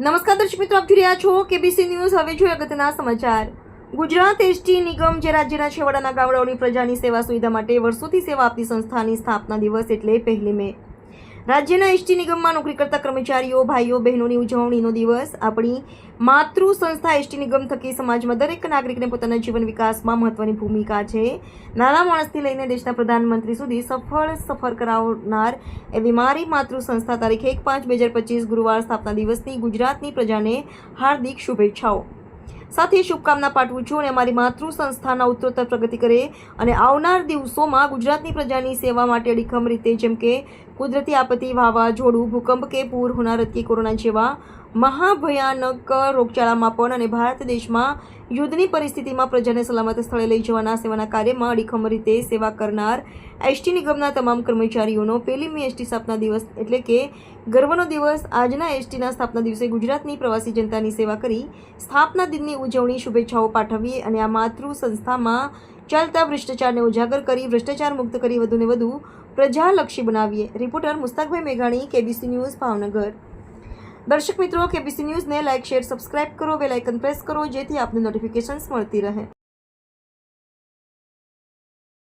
નમસ્કાર દર્શક મિત્રો, આપ જોઈ રહ્યા છો કેબીસી ન્યૂઝ હવે જોઈએ અગત્યના સમાચાર. ગુજરાત એસટી નિગમ, જે રાજ્યના છેવાડાના ગામડાઓની પ્રજાની સેવા સુવિધા માટે વર્ષોથી સેવા આપતી સંસ્થાની સ્થાપના દિવસ એટલે પહેલી મે. રાજ્યના એસટી નિગમમાં નોકરી કરતા કર્મચારીઓ, ભાઈઓ, બહેનોની ઉજવણીનો દિવસ. આપણી માતૃ સંસ્થા એસટી નિગમ થકી સમાજમાં દરેક નાગરિકને પોતાના જીવન વિકાસમાં મહત્વની ભૂમિકા છે. નાના માણસથી લઈને દેશના પ્રધાનમંત્રી સુધી સફળ સફર કરાવનાર એવી મારી માતૃ સંસ્થા તારીખ એક પાંચ બે હજાર પચીસ ગુરુવાર સ્થાપના દિવસની ગુજરાતની પ્રજાને હાર્દિક શુભેચ્છાઓ. સાથે શુભકામના પાઠવું છું અને અમારી માતૃ સંસ્થાના ઉત્તરોત્તર પ્રગતિ કરે અને આવનાર દિવસોમાં ગુજરાતની પ્રજાની સેવા માટે અડીખમ રીતે જેમ કે કુદરતી આપત્તિ, વાવાઝોડું, ભૂકંપ કે પૂર, હોનારત કે કોરોના જેવા મહાભયાનક રોગચાળામાં પણ અને ભારત દેશમાં યુદ્ધની પરિસ્થિતિમાં પ્રજાને સલામત સ્થળે લઈ જવાના સેવાના કાર્યમાં અડીખમ રીતે સેવા કરનાર એસટી નિગમના તમામ કર્મચારીઓનો પહેલી મે એસટી સ્થાપના દિવસ એટલે કે ગર્વનો દિવસ. આજના એસટીના સ્થાપના દિવસે ગુજરાતની પ્રવાસી જનતાની સેવા કરી સ્થાપના દિનની ઉજવણી શુભેચ્છાઓ પાઠવીએ અને આ માતૃ સંસ્થામાં ચાલતા ભ્રષ્ટાચારને ઉજાગર કરી, ભ્રષ્ટાચાર મુક્ત કરી વધુને વધુ પ્રજાલક્ષી બનાવીએ. રિપોર્ટર મુસ્તાકભાઈ મેઘાણી, કેબીસી ન્યૂઝ, ભાવનગર. દર્શક મિત્રો કેબીસી ન્યૂઝને લાઇક શેર સબસ્ક્રાઇબ કરો બેલ આઇકન પ્રેસ કરો, જેથી આપને નોટિફિકેશન્સ મળતી રહે.